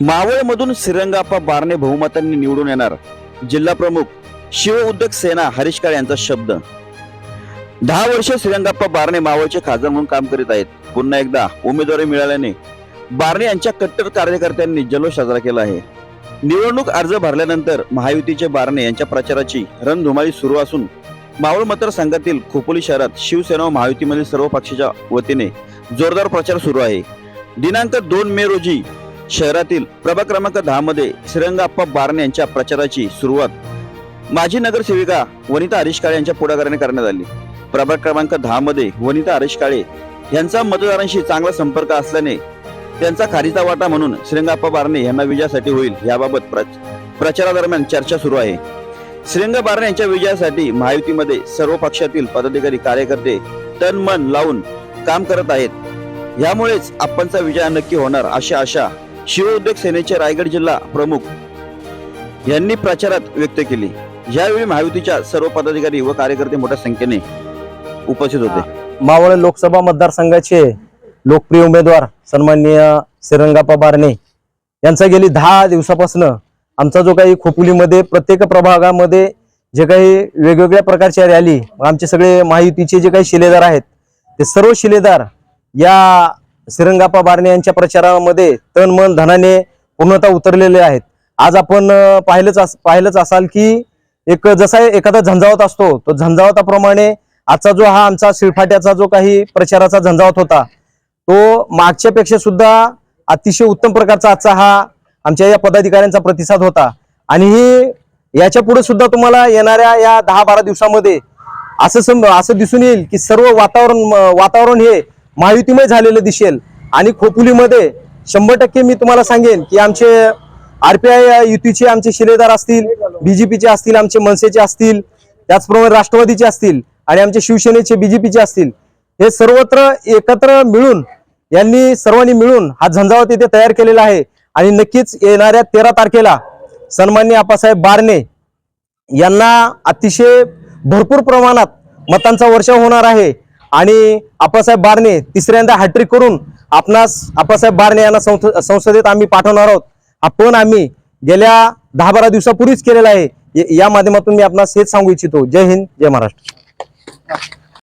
मावळमधून श्रीरंगाप्पा बारणे बहुमतांनी निवडून येणार जिल्हा प्रमुख शिव उद्योग सेना हरीश काळे यांचा शब्द. दहा वर्ष श्रीरंगाप्पा बारणे मावळचे खासदार म्हणून काम करीत आहेत. पुन्हा एकदा उमेदवारी मिळाल्याने बारणे यांच्या कट्टर कार्यकर्त्यांनी जल्लोष साजरा केला आहे. निवडणूक अर्ज भरल्यानंतर महायुतीचे बारणे यांच्या प्रचाराची रणधुमाळी सुरू असून मावळ मतदारसंघातील खोपोली शहरात शिवसेना व महायुतीमधील सर्व पक्षाच्या वतीने जोरदार प्रचार सुरू आहे. दिनांक दोन मे रोजी शहरातील प्रभाग क्रमांक दहा मध्ये श्रीरंगाप्पा बारणे यांच्या प्रचाराची सुरुवात माजी नगरसेविका वनिता हरीश काळे यांच्या पुढाकाराने करण्यात आली. प्रभाग क्रमांक दहा मध्ये वनिता हरीश काळे यांचा मतदारांशी चांगला संपर्क असल्याने त्यांचा खारीचा वाटा म्हणून श्रीरंगाप्पा बारणे यांना विजयासाठी होईल याबाबत प्रचारादरम्यान चर्चा सुरू आहे. श्रीरंग बारणे यांच्या विजयासाठी महायुतीमध्ये सर्व पक्षातील पदाधिकारी कार्यकर्ते तन मन लावून काम करत आहेत. यामुळेच आपणचा विजय नक्की होणार अशी आशा शिव उद्योग सेनेचे रायगड जिल्हा प्रमुख यांनी प्रचारात व्यक्त केली. यावेळी महायुतीच्या सर्व पदाधिकारी व कार्यकर्ते मोठ्या संख्येने उपस्थित होते. मावळ लोकसभा मतदारसंघाचे लोकप्रिय उमेदवार सन्माननीय श्रीरंगाप्पा बारणे यांचा गेली दहा दिवसापासून आमचा जो काही खोपुलीमध्ये प्रत्येक प्रभागामध्ये जे काही वेगवेगळ्या प्रकारच्या रॅली आमचे सगळे महायुतीचे जे काही शिलेदार आहेत ते सर्व शिलेदार या श्रीरंगाप्पा बारणे यांच्या प्रचारामध्ये तन मन धनाने पूर्णतः उतरलेले आहेत. आज आपण पाहिलंच पाहिलंच असाल की एक जसा एखादा झंझावत असतो तो झंझावताप्रमाणे आजचा जो हा आमचा शिळफाट्याचा जो काही प्रचाराचा झंझावत होता तो मागच्यापेक्षा सुद्धा अतिशय उत्तम प्रकारचा आजचा हा आमच्या या पदाधिकाऱ्यांचा प्रतिसाद होता. आणि ही याच्यापुढे सुद्धा तुम्हाला येणाऱ्या या दहा बारा दिवसामध्ये असं सम असं दिसून येईल की सर्व वातावरण वातावरण हे महायुतीमय झालेलं दिसेल. आणि खोपोलीमध्ये शंभर टक्के मी तुम्हाला सांगेन की आमचे आरपीआय युतीचे आमचे शिलेदार असतील बीजेपीचे असतील आमचे मनसेचे असतील त्याचप्रमाणे राष्ट्रवादीचे असतील आणि आमचे शिवसेनेचे बीजेपीचे असतील. हे सर्वत्र एकत्र मिळून यांनी सर्वांनी मिळून हा झंझावत इथे तयार केलेला आहे. आणि नक्कीच येणाऱ्या तेरा तारखेला सन्मान्य आप्पासाहेब बारणे यांना अतिशय भरपूर प्रमाणात मतांचा वर्षाव होणार आहे. आणि आप्पासाहेब बारणे तिसऱ्यांदा हॅट्रिक करून आपणास आप्पासाहेब बारणे यांना संसदेत आम्ही पाठवणार आहोत. हा पण आम्ही गेल्या दहा बारा दिवसापूर्वीच केलेला आहे. या माध्यमातून मी आपणास हेच सांगू इच्छितो. जय हिंद जय महाराष्ट्र.